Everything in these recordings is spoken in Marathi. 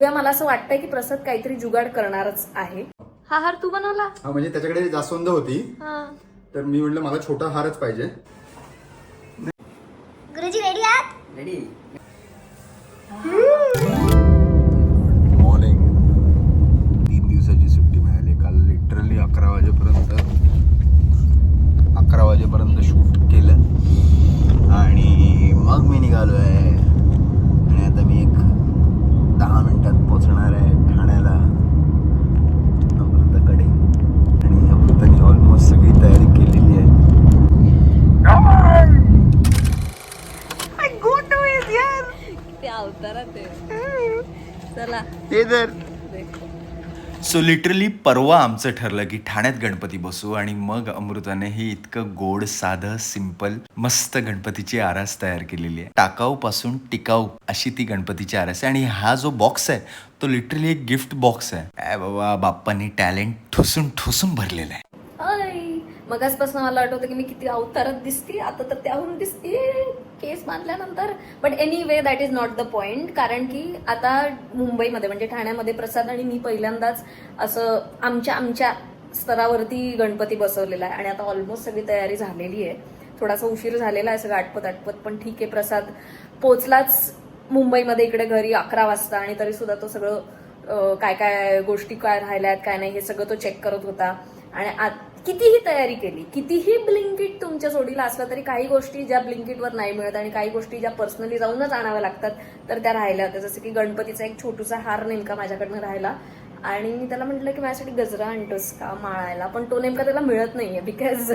तेव्हा मला असं वाटतंय की प्रसाद काहीतरी जुगाड करणारच आहे. हा हार तू बनवला? हा म्हणजे त्याच्याकडे जास्वंद होती. हा. तर मी म्हटलं मला छोटा हारच पाहिजे. चला. ते सो लिटरली परवा आमचं ठरलं की ठाण्यात गणपती बसू आणि मग अमृताने ही इतकं गोड साधं सिंपल मस्त गणपतीची आरास तयार केलेली आहे. टाकाऊ पासून टिकाऊ अशी ती गणपतीची आरास आहे. आणि हा जो बॉक्स आहे तो लिटरली एक गिफ्ट बॉक्स आहे. बाबा बाप्पांनी टॅलेंट ठोसून ठोसून भरलेलं आहे. अय मगाचपासून मला होतं की मी किती अवतारात दिसते आता तर त्याहून दिसते केस बांधल्यानंतर but anyway that is not the point कारण की आता मुंबईमध्ये म्हणजे ठाण्यामध्ये प्रसाद आणि मी पहिल्यांदाच असं आमच्या आमच्या स्तरावरती गणपती बसवलेला आहे. आणि आता ऑलमोस्ट सगळी तयारी झालेली आहे. थोडासा उशीर झालेला आहे सगळं आटपत आटपत पण ठीक आहे प्रसाद पोचलाच मुंबईमध्ये इकडे घरी अकरा वाजता आणि तरी सुद्धा तो सगळं काय काय गोष्टी काय राहिल्या आहेत काय नाही हे सगळं तो चेक करत होता. आणि आत- कितीही तयारी केली कितीही ब्लिंकिट तुमच्या जोडीला असलं तरी काही गोष्टी ज्या ब्लिंकिटवर नाही मिळत आणि काही गोष्टी ज्या पर्सनली जाऊनच आणाव्या लागतात तर त्या राहिल्या होत्या. जसं की गणपतीचा एक छोटूसा हार नेमका माझ्याकडनं राहिला. आणि मी त्याला म्हटलं की माझ्यासाठी गजरा आणतोस का माळायला? पण तो नेमका त्याला मिळत नाहीये बिकॉज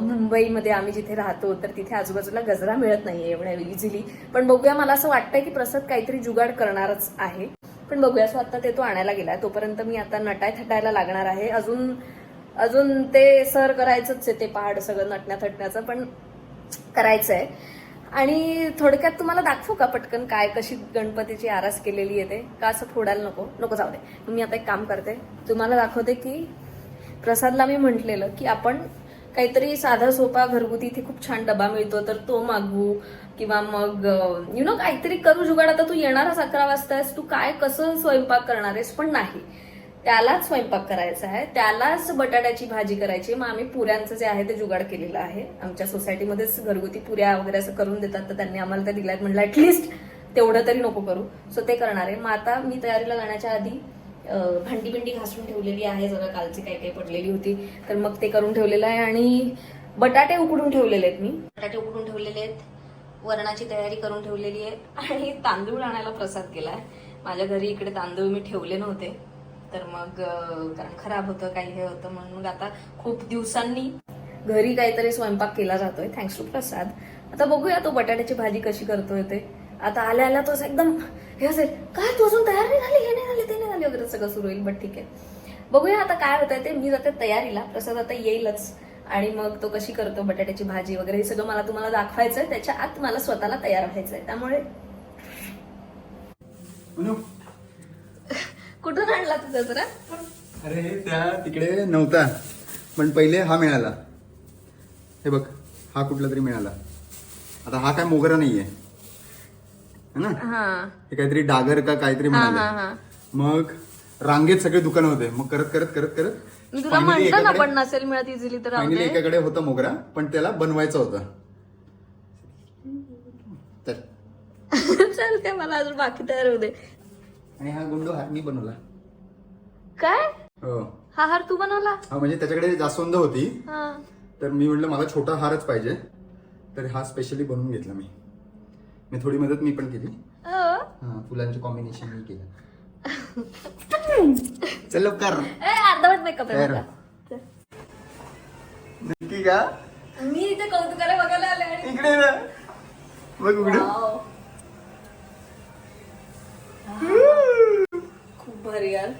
मुंबईमध्ये आम्ही जिथे राहतो तर तिथे आजूबाजूला गजरा मिळत नाहीये एवढ्या इझिली पण बघूया मला असं वाटतंय की प्रसाद काहीतरी जुगाड करणारच आहे. पण बघूया सो आता ते तो आणायला गेलाय. तोपर्यंत मी आता नटाय थटायला लागणार आहे. अजून अजून ते सर करायचंच आहे ते पहाड सगळं नटण्या थटण्याचं पण करायचं आहे आणि थोडक्यात तुम्हाला दाखवू का पटकन काय कशी गणपतीची आरास केलेली आहे ते? का असं फोडायला नको? नको जाऊ दे. मी आता एक काम करते. तुम्हाला दाखवते की प्रसादला मी म्हटलेलं की आपण काहीतरी साधा सोपा घरगुती इथे खूप छान डबा मिळतो तर तो मागवू. किंवा मग यु नो काहीतरी करू जुगाड. आता तू येणारच अकरा वाजता आहेस तू काय कसं स्वयंपाक करणार आहेस? पण नाही. त्यालाच स्वयंपाक करायचा आहे. त्यालाच बटाट्याची भाजी करायची मग आम्ही पुऱ्यांचं जे आहे ते जुगाड केलेलं आहे. आमच्या सोसायटीमध्येच घरगुती पुऱ्या वगैरे असं करून देतात तर त्यांनी आम्हाला त्या दिल्यात. म्हटलं ऍटलिस्ट तेवढं तरी नको करू. सो ते करणार आहे. मग आता मी तयारीला जाण्याच्या आधी भांडी बिंडी घासून ठेवलेली आहे. जरा कालची काही काही पडलेली होती. तर मग ते करून ठेवलेलं आहे. आणि बटाटे उकडून ठेवलेले आहेत मी. बटाटे उकडून ठेवलेले आहेत. वरणाची तयारी करून ठेवलेली आहे. आणि तांदूळ आणायला प्रसाद केलाय. माझ्या घरी इकडे तांदूळ मी ठेवले नव्हते. तर मग कारण खराब होतं काही हे होतं म्हणून मग आता खूप दिवसांनी घरी काहीतरी स्वयंपाक केला जातोय. Thanks to Prasad. आता बघूया तो बटाट्याची भाजी कशी करतोय ते. आता आल्या आल्या तोच एकदम हे असेल काय तू अजून तयार नाही झाली? हे नाही झाली ते नाही झाली. वगैरे सगळं सुरू होईल बट ठीक आहे. बघूया आता काय होतंय ते. मी जाते तयारीला. प्रसाद आता येईलच. आणि मग तो कशी करतो बटाट्याची भाजी वगैरे हे सगळं मला तुम्हाला दाखवायचंय. त्याच्या आत मला स्वतःला तयार व्हायचंय. त्यामुळे मनू, कुठून आणला तुझा जरा? अरे त्या तिकडे नव्हता पण पहिले हा मिळाला. हे बघ हा कुठला तरी मिळाला. आता हा काय मोगरा नाहीये. है ना? हा. काहीतरी डागर का काहीतरी हा, हा, म्हणाले मग रांगेत सगळे दुकान होते. मग करत करत करत करत. मी तुला finally म्हटलं ना एकाकडे- पण नसेल मिळत इझिली तर राहू फायनली दे. एकाकडे होता मोगरा पण त्याला बनवायचा होता. तर चल ते मला अजून बाकी तयार होऊ दे. आणि हा गुंडो हार मी बनवला. काय? हो. हा हार तू बनवला? हा म्हणजे त्याच्याकडे जास्वंद होती. हा. तर मी म्हटलं मला छोटा हारच पाहिजे. तर हा स्पेशली बनवून घेतला मी. मी थोडी मदत मी पण केली. हा फुलांचे कॉम्बिनेशन मी केलं. चल ए, अर्धवट मेकअप आहे माझा. नक्की का? मी इथे कौतुकाला बघायला आले आणि इकडे ना. बघ उघड. वाव. खूप भारी यार.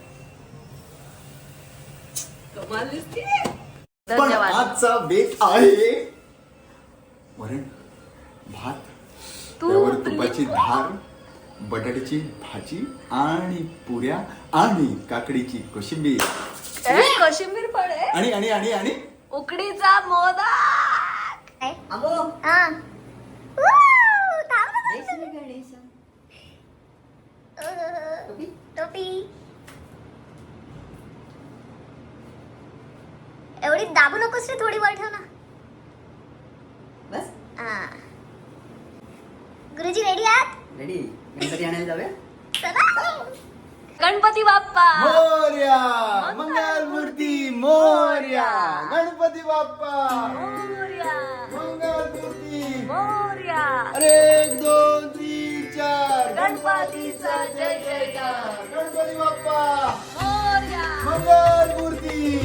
कमाल दिसते. पण धन्यवाद. आजचा बेत आहे वरण भात तू त्यावर तुपाची धार. बटाट्याची भाजी आणि पुऱ्या आणि काकडीची कोशिंबीर. ए, कोशिंबीर पण आहे आणि आणि आणि आणि? उकडीचा मोदक. हा. एवढी दाबू नकोस रे थोडी वर ठेव ना. बस. हा. गुरुजी रेडी आहात? रेडी गणपती आणायला जाऊया? गणपती बाप्पा. मोर्या मंगल मूर्ती मोर्या. गणपती बाप्पा. मोरया. मंगल मूर्ती मोरया. अरे एक दोन तीन चार. गणपतीचा जय जयकार गणपती बाप्पा. मोरया. मंगल मूर्ती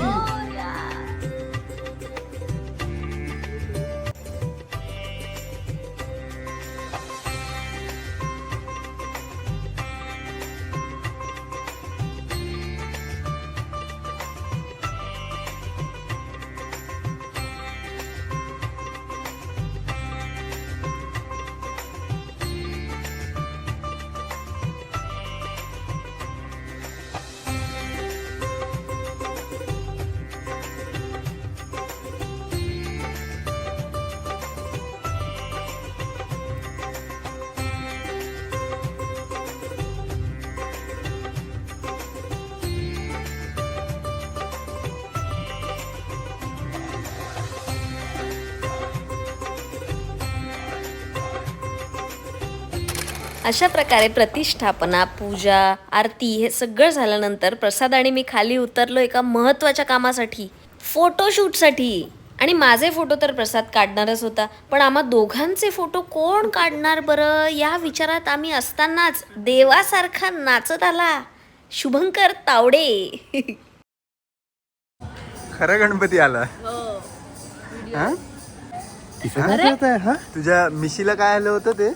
अशा प्रकारे प्रतिष्ठापना पूजा आरती हे सगळं झाल्यानंतर प्रसाद आणि मी खाली उतरलो एका महत्त्वाच्या कामासाठी फोटोशूटसाठी. आणि माझे फोटो तर प्रसाद काढणारच होता पण आम्हा दोघांचे फोटो कोण काढणार बरं या विचारात आम्ही असतानाच देवासारखा नाचत आला. शुभंकर तावडे. खरं गणपती आला. हा? हा? तुझ्या मिशीला काय आलं होतं ते?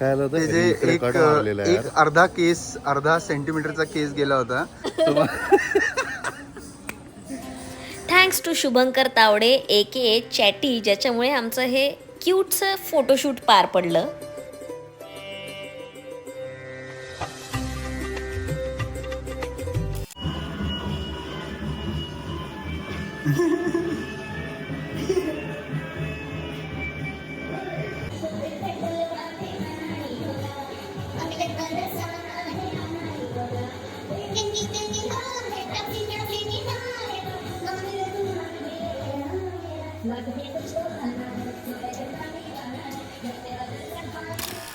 काय आलं ते जे एक एक अर्धा केस अर्धा सेंटीमीटरचा केस गेला होता. Thanks to Shubhankar Tawde A K चॅटी ज्याच्यामुळे आमचं हे क्यूटचं फोटोशूट पार पडलं.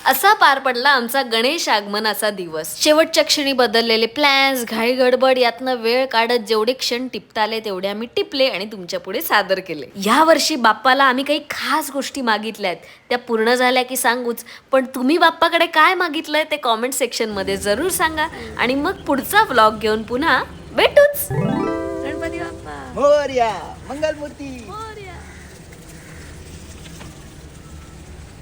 असा पार पडला आमचा गणेश आगमनाचा दिवस. शेवटच्या क्षणी बदललेले प्लॅन्स घाई गडबड यातनं वेळ काढत जेवढे क्षण टिपता आले तेवढे आम्ही टिपले आणि तुमच्यापुढे सादर केले. या वर्षी बाप्पाला आम्ही काही खास गोष्टी मागितल्यात. त्या पूर्ण झाल्या की सांगूच. पण तुम्ही बाप्पाकडे काय मागितलंय ते कॉमेंट सेक्शनमध्ये जरूर सांगा. आणि मग पुढचा व्लॉग घेऊन पुन्हा भेटूच. गणपती बाप्पा. मोर्या मंगल मूर्ती